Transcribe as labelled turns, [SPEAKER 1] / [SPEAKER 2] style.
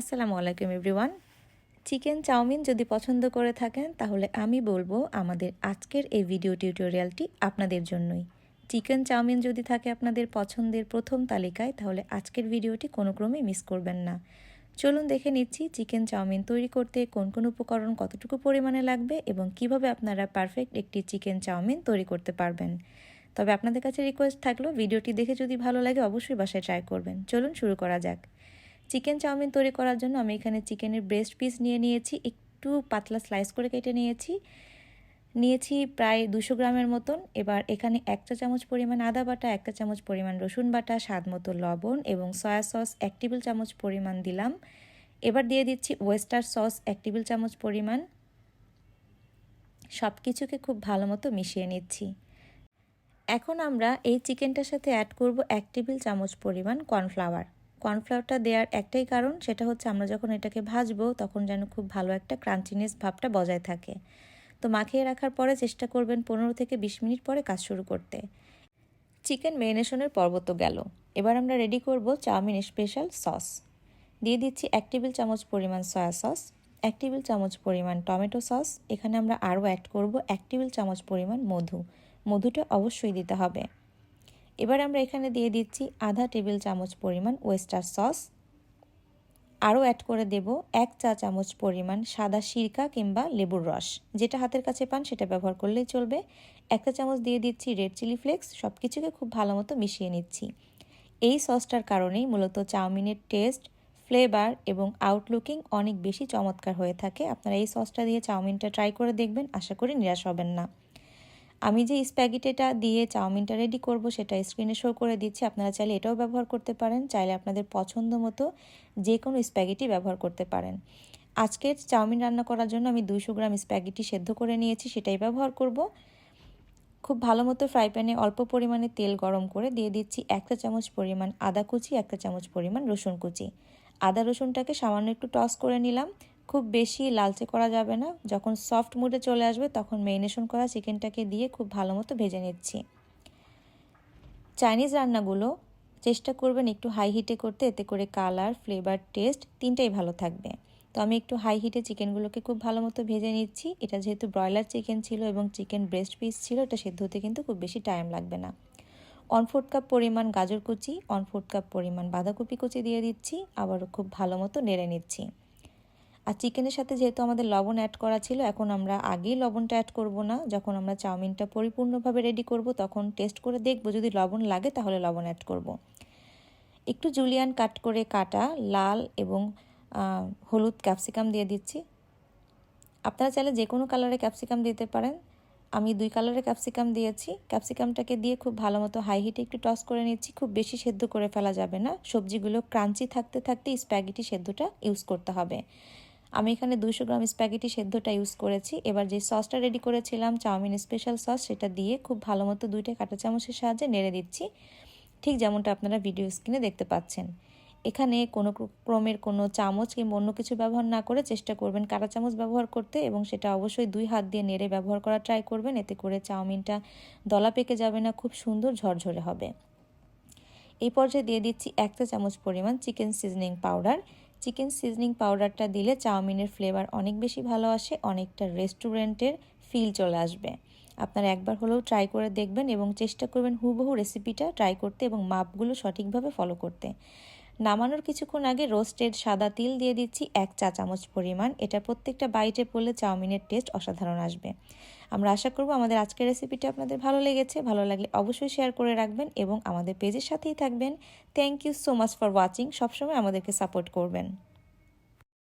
[SPEAKER 1] আসসালামু আলাইকুম, everyone. Chicken chowmein যদি পছন্দ করে থাকেন, তাহলে আমি বলব আমাদের আজকের এই ভিডিও টিউটোরিয়ালটি আপনাদের জন্যই। চিকেন চাউমিন যদি থাকে আপনাদের পছন্দের প্রথম তালিকায়, তাহলে আজকের ভিডিওটি কোনো ক্রমে মিস করবেন না। চলুন দেখে নিচ্ছি চিকেন চাউমিন তৈরি করতে কোন কোন উপকরণ কতটুকু পরিমাণে লাগবে এবং কীভাবে আপনারা পারফেক্ট একটি চিকেন চাউমিন তৈরি করতে পারবেন। তবে আপনাদের কাছে রিকোয়েস্ট থাকল, ভিডিওটি দেখে যদি ভালো লাগে অবশ্যই বাসায় ট্রাই করবেন। চলুন শুরু করা যাক। চিকেন চাউমিন তৈরি করার জন্য আমি এখানে চিকেনের ব্রেস্ট পিস নিয়ে নিয়েছি, একটু পাতলা স্লাইস করে কেটে নিয়েছি। নিয়েছি প্রায় দুশো গ্রামের মতন। এবার এখানে একটা চামচ পরিমাণ আদা বাটা একটা চামচ পরিমাণ রসুন বাটা, স্বাদ মতো লবণ এবং সয়া সস এক টেবিল চামচ পরিমাণ দিলাম। এবার দিয়ে দিচ্ছি ওয়েস্টার সস এক টেবিল চামচ পরিমাণ। সব কিছুকে খুব ভালো মতো মিশিয়ে নিচ্ছি। এখন আমরা এই চিকেনটার সাথে অ্যাড করব এক টেবিল চামচ পরিমাণ কর্নফ্লাওয়ার কর্নফ্লাওয়ারটা দেওয়ার একটাই কারণ, সেটা হচ্ছে আমরা যখন এটাকে ভাজবো তখন যেন খুব ভালো একটা ক্রাঞ্চিনেস ভাবটা বজায় থাকে। তো মাখিয়ে রাখার পরে চেষ্টা করবেন পনেরো থেকে বিশ মিনিট পরে কাজ শুরু করতে। চিকেন মেরিনেশনের পর্ব তো গেল। এবার আমরা রেডি করব চাউমিন স্পেশাল সস। দিয়ে দিচ্ছি এক টেবিল চামচ পরিমাণ সয়া সস, এক টেবিল চামচ পরিমাণ টমেটো সস, এখানে আমরা আরও অ্যাড করব এক টেবিল চামচ পরিমাণ মধু। মধুটা অবশ্যই দিতে হবে। এবার আমরা এখানে দিয়ে দিচ্ছি আধা টেবিল চামচ পরিমাণ ওয়েস্টার সস আরও অ্যাড করে দেব এক চা চামচ পরিমাণ সাদা সিরকা কিংবা লেবুর রস। যেটা হাতের কাছে পান সেটা ব্যবহার করলেই চলবে। একটা চামচ দিয়ে দিচ্ছি রেড চিলি ফ্লেক্স সব কিছুকে খুব ভালো মতো মিশিয়ে নিচ্ছি। এই সসটার কারণেই মূলত চাউমিনের টেস্ট ফ্লেভার এবং আউটলুকিং অনেক বেশি চমৎকার হয়ে থাকে। আপনারা এই সসটা দিয়ে চাউমিনটা ট্রাই করে দেখবেন। আশা করি নিরাশ হবেন না। আমি যে স্প্যাগেটিটা দিয়ে চাউমিনটা রেডি করব, সেটা স্ক্রিনে শো করে দিচ্ছি। আপনারা চাইলে এটাও ব্যবহার করতে পারেন, চাইলে আপনাদের পছন্দ মতো যে কোনো স্প্যাগেটি ব্যবহার করতে পারেন। আজকের চাউমিন রান্না করার জন্য আমি দুইশো গ্রাম স্প্যাগেটি সেদ্ধ করে নিয়েছি, সেটাই ব্যবহার করব। খুব ভালো মতো ফ্রাই প্যানে অল্প পরিমাণে তেল গরম করে দিয়ে দিচ্ছি একটা চামচ পরিমাণ আদা কুচি একটা চামচ পরিমাণ রসুন কুচি। আদা রসুনটাকে সামান্য একটু টস করে নিলাম। খুব বেশি লালচে করা যাবে না। যখন সফট মুডে চলে আসবে, তখন মেরিনেশন করা চিকেনটাকে দিয়ে খুব ভালো মতো ভেজে নিচ্ছি। চাইনিজ রান্নাগুলো চেষ্টা করবেন একটু হাই হিটে করতে, এতে করে কালার ফ্লেভার টেস্ট তিনটাই ভালো থাকবে। তো আমি একটু হাই হিটে চিকেনগুলোকে খুব ভালো মতো ভেজে নিচ্ছি। এটা যেহেতু ব্রয়লার চিকেন ছিল এবং চিকেন ব্রেস্ট পিস ছিল, এটা সেদ্ধ হতে কিন্তু খুব বেশি টাইম লাগবে না। ওয়ান ফোর্থ কাপ পরিমাণ গাজর কুচি ওয়ান ফোর্থ কাপ পরিমাণ বাঁধাকপি কুচি দিয়ে দিচ্ছি। আবারও খুব ভালো মতো নেড়ে নিচ্ছি। আর চিকেনের সাথে যেহেতু আমাদের লবণ অ্যাড করা ছিল, এখন আমরা আগেই লবণটা অ্যাড করব না। যখন আমরা চাউমিনটা পরিপূর্ণভাবে রেডি করব, তখন টেস্ট করে দেখব, যদি লবণ লাগে তাহলে লবণ অ্যাড করব। একটু জুলিয়ান কাট করে কাটা, লাল এবং হলুদ ক্যাপসিকাম দিয়ে দিচ্ছি। আপনারা চাইলে যে কোনো কালারে ক্যাপসিকাম দিতে পারেন। আমি দুই কালারের ক্যাপসিকাম দিয়েছি। ক্যাপসিকামটাকে দিয়ে খুব ভালো মতো হাই হিটে একটু টস করে নিচ্ছি। খুব বেশি সেদ্ধ করে ফেলা যাবে না। সবজিগুলো ক্রাঞ্চি থাকতে থাকতে স্প্যাগেটি সেদ্ধটা ইউজ করতে হবে। আমি এখানে দুশো গ্রাম স্প্যাগেটি সেদ্ধটা ইউজ করেছি। এবার যে সসটা রেডি করেছিলাম, চাউমিন স্পেশাল সস সেটা দিয়ে খুব ভালো মতো দুইটা কাঁটা চামচের সাহায্যে নেড়ে দিচ্ছি। ঠিক যেমনটা আপনারা ভিডিও স্ক্রিনে দেখতে পাচ্ছেন। এখানে কোনো ক্রমের কোনো চামচ কিংবা অন্য কিছু ব্যবহার না করে চেষ্টা করবেন কাঁটা চামচ ব্যবহার করতে এবং সেটা অবশ্যই দুই হাত দিয়ে নেড়ে ব্যবহার করা ট্রাই করবেন। এতে করে চাউমিনটা দলা পেকে যাবে না, খুব সুন্দর ঝরঝরে হবে। এই পর্যায়ে দিয়ে দিচ্ছি একটা চামচ পরিমাণ chicken seasoning powder chicken seasoning পাউডারটা দিলে চাউমিনের ফ্লেভার অনেক বেশি ভালো আসে, অনেকটা রেস্টুরেন্টের ফিল চলে আসবে। আপনারা একবার হলেও ট্রাই করে দেখবেন এবং চেষ্টা করবেন হুবহু রেসিপিটা ট্রাই করতে এবং মাপগুলো সঠিকভাবে ফলো করতে। নামানোর কিছুক্ষণ আগে রোস্টেড সাদা তিল দিয়ে দিচ্ছি এক চা চামচ পরিমাণ। এটা প্রত্যেকটা বাইটে পড়লে চাউমিনের টেস্ট অসাধারণ আসবে। আমরা আশা করব আমাদের আজকের রেসিপিটি আপনাদের ভালো লেগেছে। ভালো লাগলে অবশ্যই শেয়ার করে রাখবেন এবং আমাদের পেজের সাথেই থাকবেন। Thank you so much for watching সবসময় আমাদেরকে সাপোর্ট করবেন।